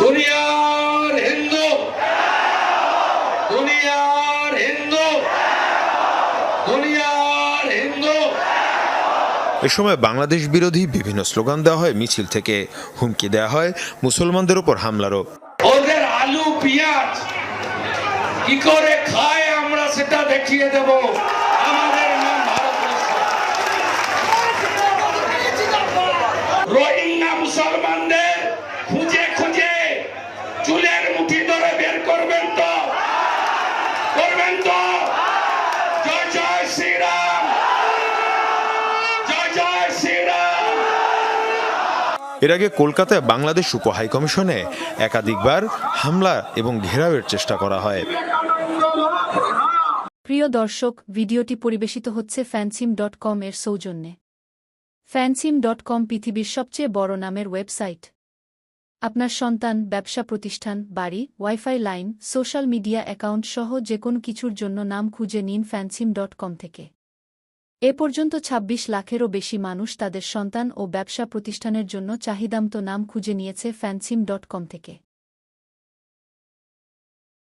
দুনিয়ার হিন্দু। দুনিয়ার হিন্দু। দুনিয়ার হিন্দু। এ সময় বাংলাদেশ বিরোধী বিভিন্ন স্লোগান দেওয়া হয় মিছিল থেকে হুমকি দেওয়া হয় মুসলমানদের উপর হামলারও। ওদের আলু পেঁয়াজ কি করে খায় আমরা সেটা দেখিয়ে দেব আমাদের নাম ভারতবর্ষ রোহিঙ্গা মুসলমানদের খুঁজে খুঁজে মুঠি ধরে বের করবেন তো? করবেন তো? জয় জয় শ্রীরাম। জয় জয় শ্রীরাম। এর আগে কলকাতায় বাংলাদেশ উপ হাইকমিশনে একাধিকবার হামলা এবং ঘেরাওয়ের চেষ্টা করা হয়। প্রিয় দর্শক ভিডিওটি পরিবেশিত হচ্ছে ফ্যানসিম ডট কম এর সৌজন্যে। ফ্যানসিম ডট কম পৃথিবীর সবচেয়ে বড় নামের ওয়েবসাইট। আপনার সন্তান, ব্যবসা প্রতিষ্ঠান, বাড়ি, wifi line, social media account সহ যে কোনো কিছুর জন্য নাম খুঁজে নিন ফ্যান্সিম ডট কম থেকে। এ পর্যন্ত ২৬ লাখেরও বেশি মানুষ তাদের সন্তান ও ব্যবসা প্রতিষ্ঠানের জন্য চাহিদামতো নাম খুঁজে নিয়েছে ফ্যান্সিম ডট কম থেকে।